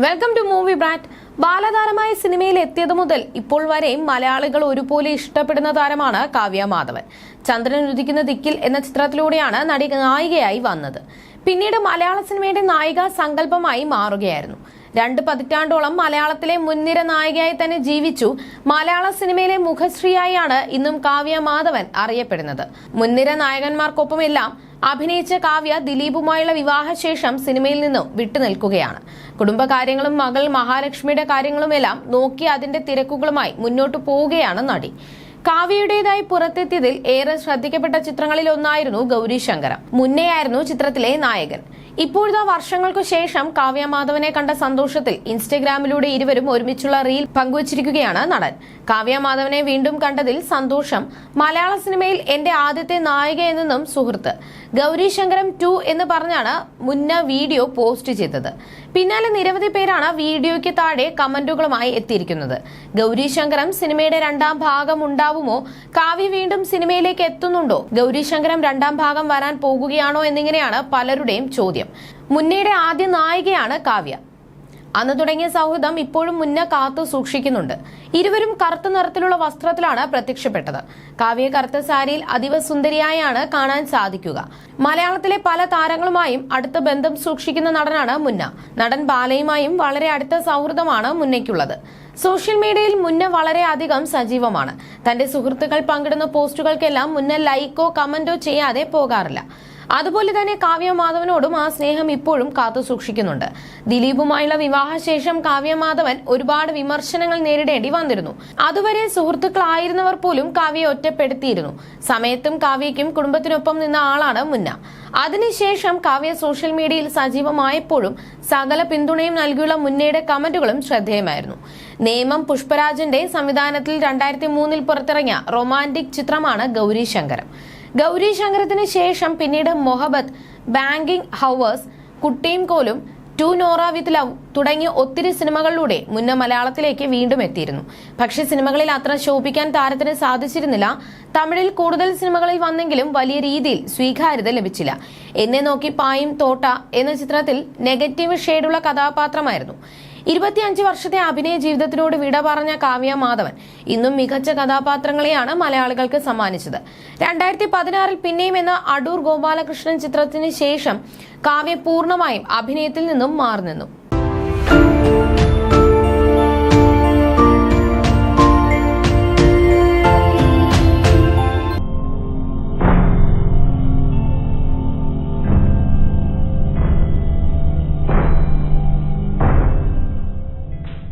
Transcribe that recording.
Welcome to movie brat ബാലതാരമായ സിനിമയിൽ എത്തിയത് മുതൽ ഇപ്പോൾ വരെ മലയാളികൾ ഒരുപോലെ ഇഷ്ടപ്പെടുന്ന താരമാണ് കാവ്യ മാധവൻ. ചന്ദ്രൻ ഉദിക്കുന്ന ദിക്കിൽ എന്ന ചിത്രത്തിലൂടെയാണ് നടി നായികയായി വന്നത്. പിന്നീട് മലയാള സിനിമയുടെ നായിക സങ്കല്പമായി മാറുകയായിരുന്നു. രണ്ട് പതിറ്റാണ്ടോളം മലയാളത്തിലെ മുൻനിര നായികയായി തന്നെ ജീവിച്ചു. മലയാള സിനിമയിലെ മുഖശ്രീയായാണ് ഇന്നും കാവ്യ മാധവൻ അറിയപ്പെടുന്നത്. മുൻനിര നായകന്മാർക്കൊപ്പമെല്ലാം അഭിനയിച്ച കാവ്യ ദിലീപുമായുള്ള വിവാഹശേഷം സിനിമയിൽ നിന്നും വിട്ടുനിൽക്കുകയാണ്. കുടുംബകാര്യങ്ങളും മകൾ മഹാലക്ഷ്മിയുടെ കാര്യങ്ങളുമെല്ലാം നോക്കി അതിന്റെ തിരക്കുകളുമായി മുന്നോട്ടു പോവുകയാണ് നടി. കാവ്യയുടേതായി പുറത്തെത്തിയതിൽ ഏറെ ശ്രദ്ധിക്കപ്പെട്ട ചിത്രങ്ങളിൽ ഒന്നായിരുന്നു ഗൗരി ശങ്കരം. മുന്നെയായിരുന്നു ചിത്രത്തിലെ നായകൻ. ഇപ്പോഴത്തെ വർഷങ്ങൾക്കു ശേഷം കാവ്യ മാധവനെ കണ്ട സന്തോഷത്തിൽ ഇൻസ്റ്റഗ്രാമിലൂടെ ഇരുവരും ഒരുമിച്ചുള്ള റീൽ പങ്കുവച്ചിരിക്കുകയാണ് നടൻ. കാവ്യ മാധവനെ വീണ്ടും കണ്ടതിൽ സന്തോഷം. മലയാള സിനിമയിൽ എന്റെ ആദ്യത്തെ നായിക എന്നും സുഹൃത്ത്. ഗൗരി ശങ്കരം ടു എന്ന് പറഞ്ഞാണ് മുന്ന വീഡിയോ പോസ്റ്റ് ചെയ്തത്. പിന്നാലെ നിരവധി പേരാണ് വീഡിയോയ്ക്ക് താഴെ കമന്റുകളുമായി എത്തിയിരിക്കുന്നത്. ഗൗരി ശങ്കരം സിനിമയുടെ രണ്ടാം ഭാഗം ഉണ്ടാവുമോ? കാവ്യ വീണ്ടും സിനിമയിലേക്ക് എത്തുന്നുണ്ടോ? ഗൗരി ശങ്കരം രണ്ടാം ഭാഗം വരാൻ പോകുകയാണോ എന്നിങ്ങനെയാണ് പലരുടെയും ചോദ്യം. മുന്നയുടെ ആദ്യ നായികയാണ് കാവ്യ. അന്ന് തുടങ്ങിയ സൗഹൃദം ഇപ്പോഴും മുന്നേ കാത്തു സൂക്ഷിക്കുന്നുണ്ട്. ഇരുവരും കറുത്ത നിറത്തിലുള്ള വസ്ത്രത്തിലാണ് പ്രത്യക്ഷപ്പെട്ടത്. കാവ്യ കറുത്ത സാരിയിൽ അതീവ സുന്ദരിയായാണ് കാണാൻ സാധിക്കുക. മലയാളത്തിലെ പല താരങ്ങളുമായും അടുത്ത ബന്ധം സൂക്ഷിക്കുന്ന നടനാണ് മുന്ന. നടൻ ബാലയുമായും വളരെ അടുത്ത സൗഹൃദമാണ് മുന്നയ്ക്കുള്ളത്. സോഷ്യൽ മീഡിയയിൽ മുന്ന വളരെ അധികം സജീവമാണ്. തന്റെ സുഹൃത്തുക്കൾ പങ്കിടുന്ന പോസ്റ്റുകൾക്കെല്ലാം മുന്ന ലൈക്കോ കമന്റോ ചെയ്യാതെ പോകാറില്ല. അതുപോലെ തന്നെ കാവ്യ മാധവനോടും ആ സ്നേഹം ഇപ്പോഴും കാത്തു സൂക്ഷിക്കുന്നുണ്ട്. ദിലീപുമായുള്ള വിവാഹശേഷം കാവ്യ മാധവൻ ഒരുപാട് വിമർശനങ്ങൾ നേരിടേണ്ടി വന്നിരുന്നു. അതുവരെ സുഹൃത്തുക്കളായിരുന്നവർ പോലും കാവ്യയെ ഒറ്റപ്പെടുത്തിയിരുന്നു. സമയത്തും കാവ്യയ്ക്കും കുടുംബത്തിനൊപ്പം നിന്ന ആളാണ് മുന്ന. അതിനുശേഷം കാവ്യ സോഷ്യൽ മീഡിയയിൽ സജീവമായപ്പോഴും സകല പിന്തുണയും നൽകിയുള്ള മുന്നയുടെ കമന്റുകളും ശ്രദ്ധേയമായിരുന്നു. നേമം പുഷ്പരാജന്റെ സംവിധാനത്തിൽ രണ്ടായിരത്തി മൂന്നിൽ പുറത്തിറങ്ങിയ റൊമാന്റിക് ചിത്രമാണ് ഗൗരി ശങ്കരം. ഗൗരി ശങ്കരത്തിന് ശേഷം പിന്നീട് മൊഹബത്ത് ബാങ്കിങ് ഹവേഴ്സ് കുട്ടിയും കോലും ടു നോറ വിത്ത് ലവ് തുടങ്ങിയ ഒത്തിരി സിനിമകളിലൂടെ മുന്ന മലയാളത്തിലേക്ക് വീണ്ടും എത്തിയിരുന്നു. പക്ഷേ സിനിമകളിൽ അത്ര ശോഭിക്കാൻ താരത്തിന് സാധിച്ചിരുന്നില്ല. തമിഴിൽ കൂടുതൽ സിനിമകളിൽ വന്നെങ്കിലും വലിയ രീതിയിൽ സ്വീകാര്യത ലഭിച്ചില്ല. എന്നെ നോക്കി പായും തോട്ട എന്ന ചിത്രത്തിൽ നെഗറ്റീവ് ഷെയ്ഡുള്ള കഥാപാത്രമായിരുന്നു. ഇരുപത്തിയഞ്ച് വർഷത്തെ അഭിനയ ജീവിതത്തിനോട് വിട പറഞ്ഞ കാവ്യ മാധവൻ ഇന്നും മികച്ച കഥാപാത്രങ്ങളെയാണ് മലയാളികൾക്ക് സമ്മാനിച്ചത്. രണ്ടായിരത്തി പതിനാറിൽ പിന്നെയും എന്ന അടൂർ ഗോപാലകൃഷ്ണൻ ചിത്രത്തിന് ശേഷം കാവ്യ പൂർണമായും അഭിനയത്തിൽ നിന്നും മാറി നിന്നു.